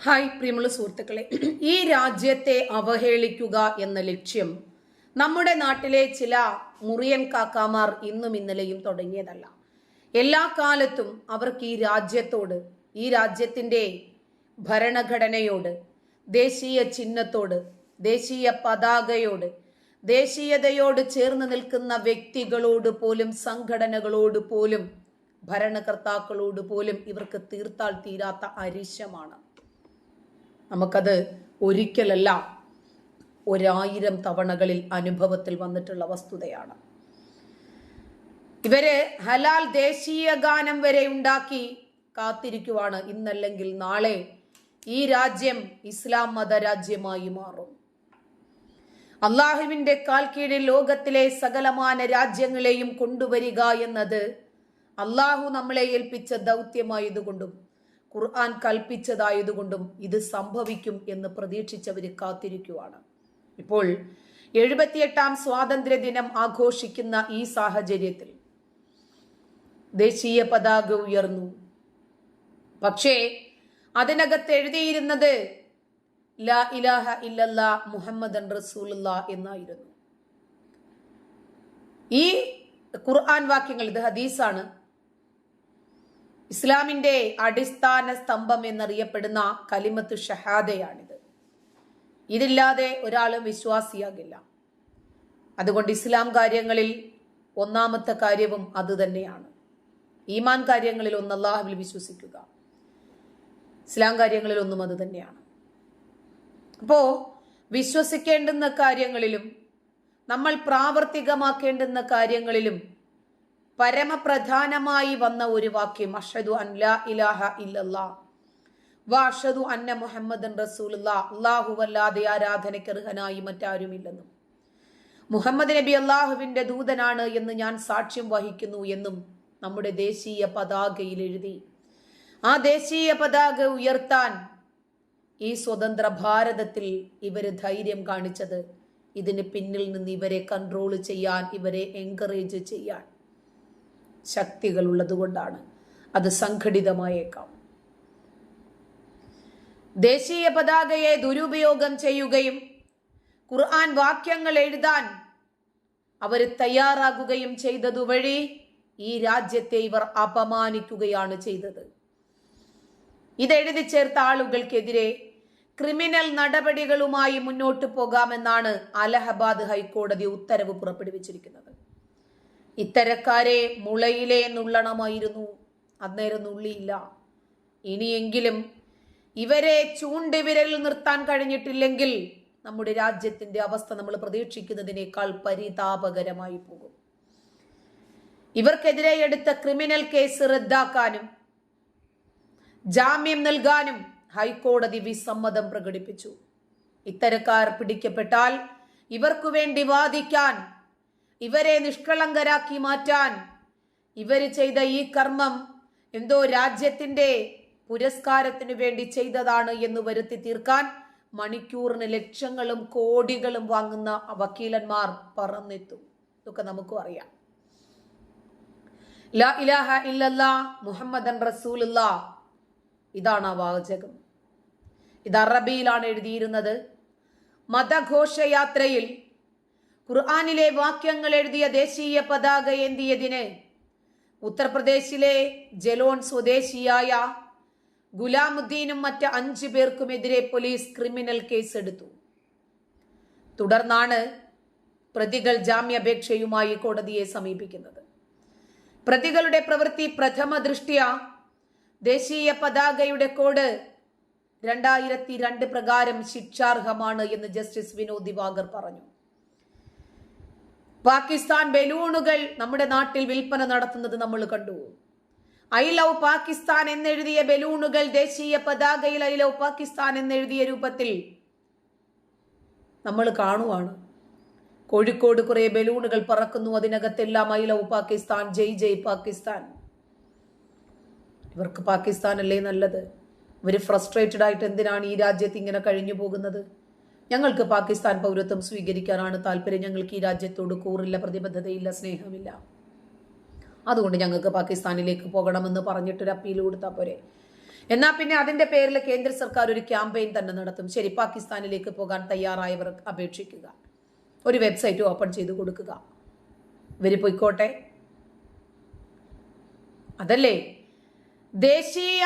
Hi പ്രിയമുള്ള സുഹൃത്തുക്കളെ ഈ രാജ്യത്തെ അവഹേളിക്കുക എന്ന ലക്ഷ്യം നമ്മുടെ നാട്ടിലെ ചില മുറിയൻ കാക്കാമാർ ഇന്നും ഇന്നലെയും തുടങ്ങിയതല്ല. എല്ലാ കാലത്തും അവർക്ക് ഈ രാജ്യത്തോട് ഈ രാജ്യത്തിന്റെ ഭരണഘടനയോട് ദേശീയ ചിഹ്നത്തോട് ദേശീയ പതാകയോട് ദേശീയതയോട് ചേർന്ന് നിൽക്കുന്ന വ്യക്തികളോട് പോലും സംഘടനകളോട് പോലും ഭരണകർത്താക്കളോട് പോലും ഇവർക്ക് തീർത്താൽ തീരാത്ത അരിശമാണ്. നമുക്കത് ഒരിക്കലല്ല ഒരായിരം തവണകളിൽ അനുഭവത്തിൽ വന്നിട്ടുള്ള വസ്തുതയാണ്. ഇവർ ഹലാൽ ദേശീയ ഗാനം വരെ ഉണ്ടാക്കി കാത്തിരിക്കുവാണ് ഇന്നല്ലെങ്കിൽ നാളെ ഈ രാജ്യം ഇസ്ലാം മത രാജ്യമായി മാറും. അള്ളാഹുവിന്റെ കാൽ കീഴിൽ ലോകത്തിലെ സകലമാന രാജ്യങ്ങളെയും കൊണ്ടുവരിക എന്നത് അള്ളാഹു നമ്മളെ ഏൽപ്പിച്ച ദൗത്യമായതുകൊണ്ടും ഖുർആൻ കൽപ്പിച്ചതായതുകൊണ്ടും ഇത് സംഭവിക്കും എന്ന് പ്രതീക്ഷിച്ചവര് കാത്തിരിക്കുവാണ്. ഇപ്പോൾ എഴുപത്തിയെട്ടാം സ്വാതന്ത്ര്യ ദിനം ആഘോഷിക്കുന്ന ഈ സാഹചര്യത്തിൽ ദേശീയ പതാക ഉയർന്നു. പക്ഷേ അതിനകത്ത് എഴുതിയിരുന്നത് ലാ ഇലാഹ ഇല്ലല്ല മുഹമ്മദൻ റസൂലുള്ള എന്നായിരുന്നു. ഈ ഖുർആൻ വാക്യങ്ങൾ ഇത് ഹദീസാണ്. ഇസ്ലാമിന്റെ അടിസ്ഥാന സ്തംഭം എന്നറിയപ്പെടുന്ന കലിമത്ത് ഷഹാദയാണിത്. ഇതില്ലാതെ ഒരാളും വിശ്വാസിയാകില്ല. അതുകൊണ്ട് ഇസ്ലാം കാര്യങ്ങളിൽ ഒന്നാമത്തെ കാര്യവും അത് തന്നെയാണ്. ഈമാൻ കാര്യങ്ങളിൽ ഒന്ന് അള്ളാഹുവിൽ വിശ്വസിക്കുക. ഇസ്ലാം കാര്യങ്ങളിൽ ഒന്നും അത് തന്നെയാണ്. അപ്പോ വിശ്വസിക്കേണ്ടുന്ന കാര്യങ്ങളിലും നമ്മൾ പ്രാവർത്തികമാക്കേണ്ടുന്ന കാര്യങ്ങളിലും പരമപ്രധാനമായി വന്ന ഒരു വാക്യം അഷദു അൻ ലാ ഇലാഹ ഇല്ലല്ലാ. വാഷദു അന്ന മുഹമ്മദൻ റസൂലുള്ള. അല്ലാഹുവല്ലാതെ ആരാധനയ്ക്ക് അർഹനായി മറ്റാരുമില്ലെന്നും. മുഹമ്മദ് നബി അള്ളാഹുവിന്റെ ദൂതനാണ് എന്ന് ഞാൻ സാക്ഷ്യം വഹിക്കുന്നു എന്നും നമ്മുടെ ദേശീയ പതാകയിൽ എഴുതി. ആ ദേശീയ പതാക ഉയർത്താൻ ഈ സ്വതന്ത്ര ഭാരതത്തിൽ ഇവർ ധൈര്യം കാണിച്ചത്. ഇതിന് പിന്നിൽ നിന്ന് ഇവരെ കൺട്രോൾ ചെയ്യാൻ ഇവരെ എൻകറേജ് ചെയ്യാൻ. ശക്തികൾ ഉള്ളതുകൊണ്ടാണ് അത് സംഘടിതമായേക്കാം. ദേശീയ പതാകയെ ദുരുപയോഗം ചെയ്യുകയും ഖുർആൻ വാക്യങ്ങൾ എഴുതാൻ അവർ തയ്യാറാകുകയും ചെയ്തതുവഴി ഈ രാജ്യത്തെ ഇവർ അപമാനിക്കുകയാണ് ചെയ്തത്. ഇതെഴുതി ചേർത്ത ആളുകൾക്കെതിരെ ക്രിമിനൽ നടപടികളുമായി മുന്നോട്ട് പോകാമെന്നാണ് അലഹബാദ് ഹൈക്കോടതി ഉത്തരവ് പുറപ്പെടുവിച്ചിരിക്കുന്നത്. ഇത്തരക്കാരെ മുളയിലെ നുള്ളണമായിരുന്നു. അന്നേരം നുള്ളിയില്ല. ഇനിയെങ്കിലും ഇവരെ ചൂണ്ടുവിരൽ നിർത്താൻ കഴിഞ്ഞിട്ടില്ലെങ്കിൽ നമ്മുടെ രാജ്യത്തിന്റെ അവസ്ഥ നമ്മൾ പ്രതീക്ഷിക്കുന്നതിനേക്കാൾ പരിതാപകരമായി പോകും. ഇവർക്കെതിരെ എടുത്ത ക്രിമിനൽ കേസ് റദ്ദാക്കാനും ജാമ്യം നൽകാനും ഹൈക്കോടതി വിസമ്മതം പ്രകടിപ്പിച്ചു. ഇത്തരക്കാർ പിടിക്കപ്പെട്ടാൽ ഇവർക്കു വേണ്ടി വാദിക്കാൻ ഇവരെ നിഷ്കളങ്കരാക്കി മാറ്റാൻ ഇവർ ചെയ്ത ഈ കർമ്മം എന്തോ രാജ്യത്തിന്റെ പുരസ്കാരത്തിനു വേണ്ടി ചെയ്തതാണ് എന്ന് വരുത്തി തീർക്കാൻ മണിക്കൂറിന് ലക്ഷങ്ങളും കോടികളും വാങ്ങുന്ന വക്കീലന്മാർ പറന്നെത്തും. ഇതൊക്കെ നമുക്കും അറിയാം. ലാ ഇലാഹ ഇല്ലല്ലാ മുഹമ്മദൻ റസൂലുള്ള. ഇതാണ് ആ വാചകം. ഇത് അറബിയിലാണ് എഴുതിയിരുന്നത്. മതഘോഷയാത്രയിൽ ഖുർആാനിലെ വാക്യങ്ങൾ എഴുതിയ ദേശീയ പതാക ഏന്തിയതിന് ഉത്തർപ്രദേശിലെ ജലോൺ സ്വദേശിയായ ഗുലാമുദ്ദീനും മറ്റ് അഞ്ചു പേർക്കുമെതിരെ പോലീസ് ക്രിമിനൽ കേസെടുത്തു. തുടർന്നാണ് പ്രതികൾ ജാമ്യാപേക്ഷയുമായി കോടതിയെ സമീപിക്കുന്നത്. പ്രതികളുടെ പ്രവൃത്തി പ്രഥമ ദൃഷ്ട്യ ദേശീയ പതാകയുടെ കോഡ് രണ്ടായിരത്തി രണ്ട് പ്രകാരം ശിക്ഷാർഹമാണ് എന്ന് ജസ്റ്റിസ് വിനോദ് ദിവാകർ പറഞ്ഞു. പാകിസ്ഥാൻ ബലൂണുകൾ നമ്മുടെ നാട്ടിൽ വിൽപ്പന നടത്തുന്നത് നമ്മൾ കണ്ടു. ഐ ലവ് പാകിസ്ഥാൻ എന്നെഴുതിയ ബലൂണുകൾ ദേശീയ പതാകയിൽ ഐ ലവ് പാകിസ്ഥാൻ എന്നെഴുതിയ രൂപത്തിൽ നമ്മൾ കാണുവാണ്. കോഴിക്കോട് കുറെ ബലൂണുകൾ പറക്കുന്നു അതിനകത്തെല്ലാം ഐ ലവ് പാകിസ്ഥാൻ ജയ് ജയ് പാകിസ്ഥാൻ. ഇവർക്ക് പാകിസ്ഥാൻ അല്ലേ നല്ലത്? ഇവർ ഫ്രസ്ട്രേറ്റഡ് ആയിട്ട് എന്തിനാണ് ഈ രാജ്യത്ത് ഇങ്ങനെ കഴിഞ്ഞു പോകുന്നത്? ഞങ്ങൾക്ക് പാകിസ്ഥാൻ പൗരത്വം സ്വീകരിക്കാനാണ് താല്പര്യം. ഞങ്ങൾക്ക് ഈ രാജ്യത്തോട് കൂറില്ല പ്രതിബദ്ധതയില്ല സ്നേഹമില്ല. അതുകൊണ്ട് ഞങ്ങൾക്ക് പാകിസ്ഥാനിലേക്ക് പോകണമെന്ന് പറഞ്ഞിട്ടൊരു അപ്പീൽ കൊടുത്താൽ പോരെ. എന്നാൽ പിന്നെ അതിന്റെ പേരിൽ കേന്ദ്ര സർക്കാർ ഒരു ക്യാമ്പയിൻ തന്നെ നടത്തും. ശരി പാകിസ്ഥാനിലേക്ക് പോകാൻ തയ്യാറായവർ അപേക്ഷിക്കുക. ഒരു വെബ്സൈറ്റ് ഓപ്പൺ ചെയ്ത് കൊടുക്കുക. ഇവർ പോയിക്കോട്ടെ. അതല്ലേ? ദേശീയ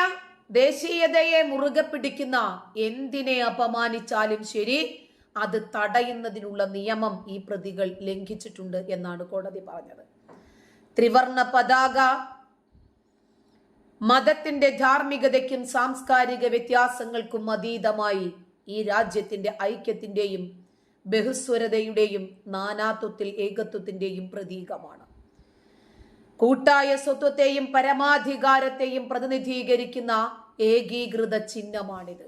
ദേശീയതയെ മുറുകെ പിടിക്കുന്ന എന്തിനെ അപമാനിച്ചാലും ശരി അത് തടയുന്നതിനുള്ള നിയമം ഈ പ്രതികൾ ലംഘിച്ചിട്ടുണ്ട് എന്നാണ് കോടതി പറഞ്ഞത്. ത്രിവർണ പതാക മതത്തിന്റെ ധാർമ്മികതയ്ക്കും സാംസ്കാരിക വ്യത്യാസങ്ങൾക്കും അതീതമായി ഈ രാജ്യത്തിന്റെ ഐക്യത്തിന്റെയും ബഹുസ്വരതയുടെയും നാനാത്വത്തിൽ ഏകത്വത്തിന്റെയും പ്രതീകമാണ്. കൂട്ടായ സ്വത്വത്തെയും പരമാധികാരത്തെയും പ്രതിനിധീകരിക്കുന്ന ഏകീകൃത ചിഹ്നമാണിത്.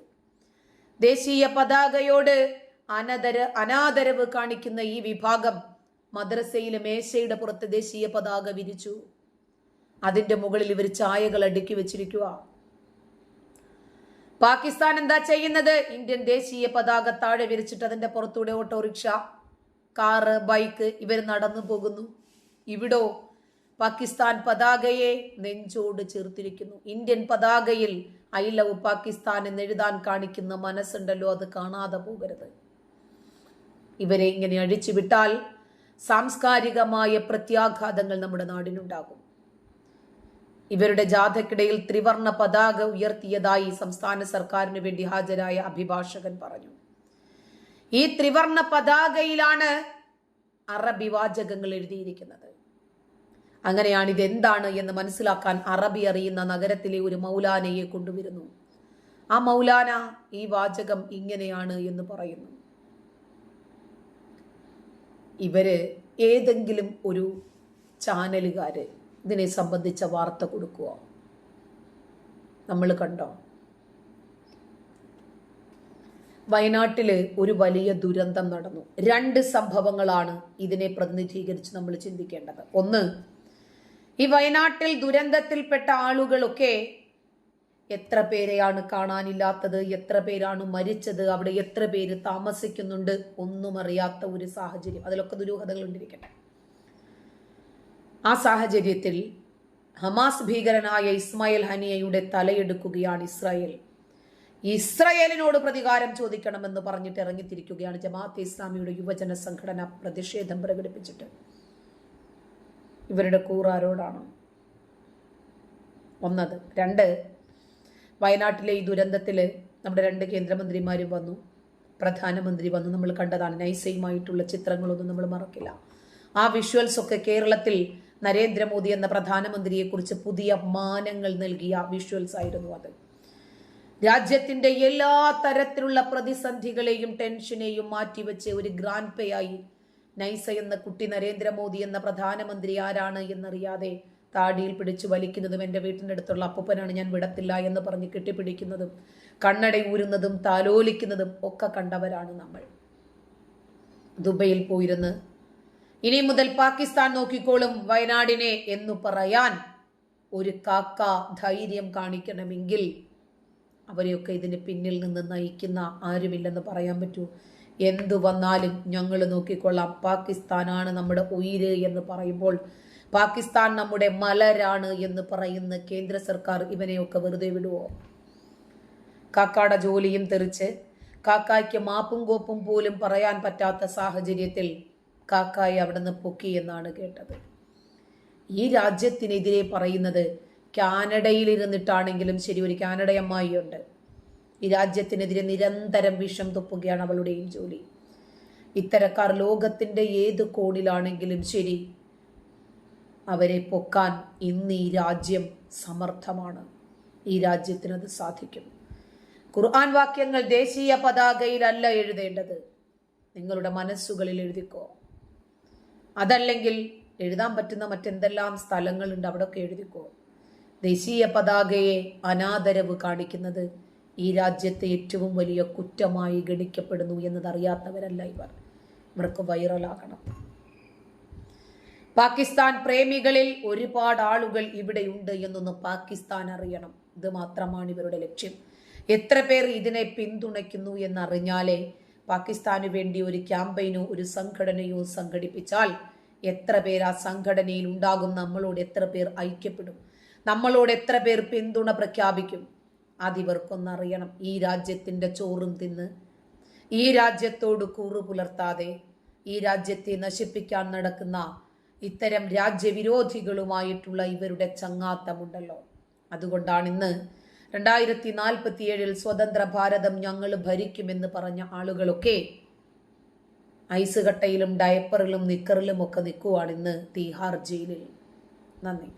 ദേശീയ പതാകയോട് അനദര അനാദരവ് കാണിക്കുന്ന ഈ വിഭാഗം മദ്രസയിലെ മേശയുടെ പുറത്ത് ദേശീയ പതാക വിരിച്ചു. അതിന്റെ മുകളിൽ ഇവർ ചായകൾ അടുക്കി വെച്ചിരിക്കുക പാകിസ്ഥാൻ എന്താ ചെയ്യുന്നത്? ഇന്ത്യൻ ദേശീയ പതാക താഴെ വിരിച്ചിട്ട് അതിന്റെ പുറത്തൂടെ ഓട്ടോറിക്ഷ കാറ് ബൈക്ക് ഇവർ നടന്നു പോകുന്നു. ഇവിടോ പാകിസ്ഥാൻ പതാകയെ നെഞ്ചോട് ചേർത്തിരിക്കുന്നു. ഇന്ത്യൻ പതാകയിൽ ഐ ലവ് പാകിസ്ഥാൻ എന്ന് എഴുതാൻ കാണിക്കുന്ന മനസ്സുണ്ടല്ലോ അത് കാണാതെ പോകരുത്. ഇവരെ ഇങ്ങനെ അഴിച്ചുവിട്ടാൽ സാംസ്കാരികമായ പ്രത്യാഘാതങ്ങൾ നമ്മുടെ നാടിനുണ്ടാകും. ഇവരുടെ ജാഥക്കിടയിൽ ത്രിവർണ പതാക ഉയർത്തിയതായി സംസ്ഥാന സർക്കാരിന് വേണ്ടി ഹാജരായ അഭിഭാഷകൻ പറഞ്ഞു. ഈ ത്രിവർണ പതാകയിലാണ് അറബി വാചകങ്ങൾ എഴുതിയിരിക്കുന്നത്. അങ്ങനെയാണ് ഇതെന്താണ് എന്ന് മനസ്സിലാക്കാൻ അറബി അറിയുന്ന നഗരത്തിലെ ഒരു മൗലാനയെ കൊണ്ടുവരുന്നു. ആ മൗലാന ഈ വാചകം ഇങ്ങനെയാണ് എന്ന് പറയുന്നു. ഇവർ ഏതെങ്കിലും ഒരു ചാനലുകാര് ഇതിനെ സംബന്ധിച്ച വാർത്ത കൊടുക്കുക. നമ്മൾ കണ്ടോ? വയനാട്ടിൽ ഒരു വലിയ ദുരന്തം നടന്നു. രണ്ട് സംഭവങ്ങളാണ് ഇതിനെ പ്രതിനിധീകരിച്ച് നമ്മൾ ചിന്തിക്കേണ്ടത്. ഒന്ന് ഈ വയനാട്ടിൽ ദുരന്തത്തിൽപ്പെട്ട ആളുകളൊക്കെ എത്ര പേരെയാണ് കാണാനില്ലാത്തത്? എത്ര പേരാണ് മരിച്ചത്? അവിടെ എത്ര പേര് താമസിക്കുന്നുണ്ട്? ഒന്നും അറിയാത്ത ഒരു സാഹചര്യം. അതിലൊക്കെ ദുരൂഹതകൾ ഉണ്ടിരിക്കട്ടെ. ആ സാഹചര്യത്തിൽ ഹമാസ് ഭീകരനായ ഇസ്മായിൽ ഹനിയയുടെ തലയെടുക്കുകയാണ് ഇസ്രായേൽ. ഇസ്രായേലിനോട് പ്രതികാരം ചോദിക്കണമെന്ന് പറഞ്ഞിട്ട് ഇറങ്ങിത്തിരിക്കുകയാണ് ജമാഅത്തെ ഇസ്ലാമിയുടെ യുവജന സംഘടന പ്രതിഷേധം പ്രകടിപ്പിച്ചിട്ട്. ഇവരുടെ കൂറാരോടാണ്. ഒന്നത്. രണ്ട് വയനാട്ടിലെ ഈ ദുരന്തത്തിൽ നമ്മുടെ രണ്ട് കേന്ദ്രമന്ത്രിമാരും വന്നു. പ്രധാനമന്ത്രി വന്നു. നമ്മൾ കണ്ടതാണ് നൈസയുമായിട്ടുള്ള ചിത്രങ്ങളൊന്നും നമ്മൾ മറക്കില്ല. ആ വിഷ്വൽസ് ഒക്കെ കേരളത്തിൽ നരേന്ദ്രമോദി എന്ന പ്രധാനമന്ത്രിയെക്കുറിച്ച് പുതിയ മാനങ്ങൾ നൽകിയ വിഷ്വൽസ് ആയിരുന്നു അത്. രാജ്യത്തിന്റെ എല്ലാ തരത്തിലുള്ള പ്രതിസന്ധികളെയും ടെൻഷനെയും മാറ്റിവെച്ച് ഒരു ഗ്രാൻഡ് പേ ആയി നൈസ എന്ന കുട്ടി നരേന്ദ്രമോദി എന്ന പ്രധാനമന്ത്രി ആരാണ് എന്നറിയാതെ താടിയിൽ പിടിച്ചു വലിക്കുന്നതും എന്റെ വീട്ടിനടുത്തുള്ള അപ്പൂപ്പനാണ് ഞാൻ വിടത്തില്ല എന്ന് പറഞ്ഞ് കെട്ടിപ്പിടിക്കുന്നതും കണ്ണട ഊരുന്നതും താലോലിക്കുന്നതും ഒക്കെ കണ്ടവരാണ് നമ്മൾ. ദുബൈയിൽ പോയിരുന്ന് ഇനി മുതൽ പാകിസ്ഥാൻ നോക്കിക്കോളും വയനാടിനെ എന്നു പറയാൻ ഒരു കാക്ക ധൈര്യം കാണിക്കണമെങ്കിൽ അവരെയൊക്കെ ഇതിന് പിന്നിൽ നിന്ന് നയിക്കുന്ന ആരുമില്ലെന്ന് പറയാൻ പറ്റൂ. എന്തു വന്നാലും ഞങ്ങൾ നോക്കിക്കൊള്ളാം. പാകിസ്ഥാനാണ് നമ്മുടെ ഉയിര് എന്ന് പറയുമ്പോൾ പാകിസ്ഥാൻ നമ്മുടെ മലരാണ് എന്ന് പറയുന്ന കേന്ദ്ര സർക്കാർ ഇവനെയൊക്കെ വെറുതെ വിടുവോ? കാക്കാട ജോലിയും തെറിച്ച് കാക്കായ്ക്ക് മാപ്പും കോപ്പും പോലും പറയാൻ പറ്റാത്ത സാഹചര്യത്തിൽ കാക്കായി അവിടെ നിന്ന് പൊക്കി എന്നാണ് കേട്ടത്. ഈ രാജ്യത്തിനെതിരെ പറയുന്നത് കാനഡയിലിരുന്നിട്ടാണെങ്കിലും ശരി ഒരു കാനഡയമ്മായി അമ്മായിയുണ്ട് ഈ രാജ്യത്തിനെതിരെ നിരന്തരം വിഷം തുപ്പുകയാണ് അവളുടെയും ജോലി. ഇത്തരക്കാർ ലോകത്തിന്റെ ഏത് കോണിലാണെങ്കിലും ശരി അവരെ പൊക്കാൻ ഇന്ന് ഈ രാജ്യം സമർത്ഥമാണ്. ഈ രാജ്യത്തിനത് സാധിക്കും. ഖുർആൻ വാക്യങ്ങൾ ദേശീയ പതാകയിലല്ല എഴുതേണ്ടത്. നിങ്ങളുടെ മനസ്സുകളിൽ എഴുതിക്കോ. അതല്ലെങ്കിൽ എഴുതാൻ പറ്റുന്ന മറ്റെന്തെല്ലാം സ്ഥലങ്ങളുണ്ട് അവിടെയൊക്കെ എഴുതിക്കോ. ദേശീയ പതാകയെ അനാദരവ് കാണിക്കുന്നത് ഈ രാജ്യത്തെ ഏറ്റവും വലിയ കുറ്റമായി ഗണിക്കപ്പെടുന്നു എന്നതറിയാത്തവരല്ല ഇവർ. ഇവർക്ക് വൈറലാകണം. പാകിസ്ഥാൻ പ്രേമികളിൽ ഒരുപാട് ആളുകൾ ഇവിടെയുണ്ട് എന്നൊന്ന് പാകിസ്ഥാൻ അറിയണം. ഇത് മാത്രമാണ് ഇവരുടെ ലക്ഷ്യം. എത്ര പേർ ഇതിനെ പിന്തുണയ്ക്കുന്നു എന്നറിഞ്ഞാലേ പാകിസ്ഥാന് വേണ്ടി ഒരു ക്യാമ്പയിനോ ഒരു സംഘടനയോ സംഘടിപ്പിച്ചാൽ എത്ര പേർ ആ സംഘടനയിൽ ഉണ്ടാകും നമ്മളോട് എത്ര പേർ ഐക്യപ്പെടും നമ്മളോട് എത്ര പേർ പിന്തുണ പ്രഖ്യാപിക്കും അതിവർക്കൊന്നറിയണം. ഈ രാജ്യത്തിന്റെ ചോറും തിന്ന്. ഈ രാജ്യത്തോട് കൂറു പുലർത്താതെ ഈ രാജ്യത്തെ നശിപ്പിക്കാൻ നടക്കുന്ന ഇത്തരം രാജ്യവിരോധികളുമായിട്ടുള്ള ഇവരുടെ ചങ്ങാത്തമുണ്ടല്ലോ. അതുകൊണ്ടാണ് ഇന്ന് രണ്ടായിരത്തി നാൽപ്പത്തിയേഴിൽ സ്വതന്ത്ര ഭാരതം ഞങ്ങൾ ഭരിക്കുമെന്ന് പറഞ്ഞ ആളുകളൊക്കെ ഐസ് കട്ടയിലും ഡയപ്പറിലും നിക്കറിലും ഒക്കെ നിൽക്കുവാണ് ഇന്ന് തീഹാർ ജയിലിൽ. നന്ദി.